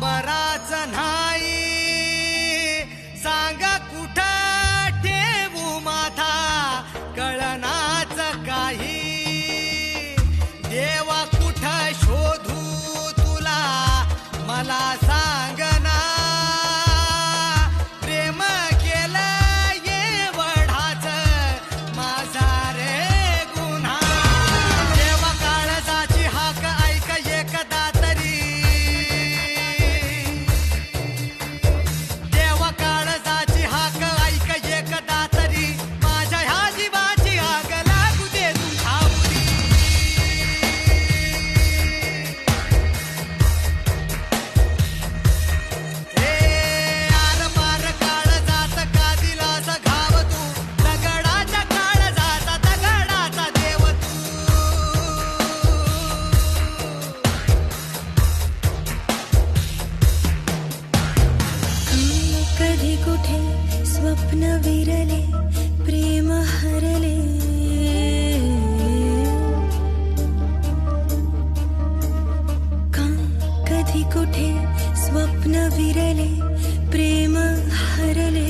अंबराच नाही. सांग कुठ ठेवू माथा? कळनाच काही. देवा कुठ शोधू तुला? मला कधी कुठे स्वप्न विरले प्रेम हरले का कधी कुठे स्वप्न विरले प्रेम हरले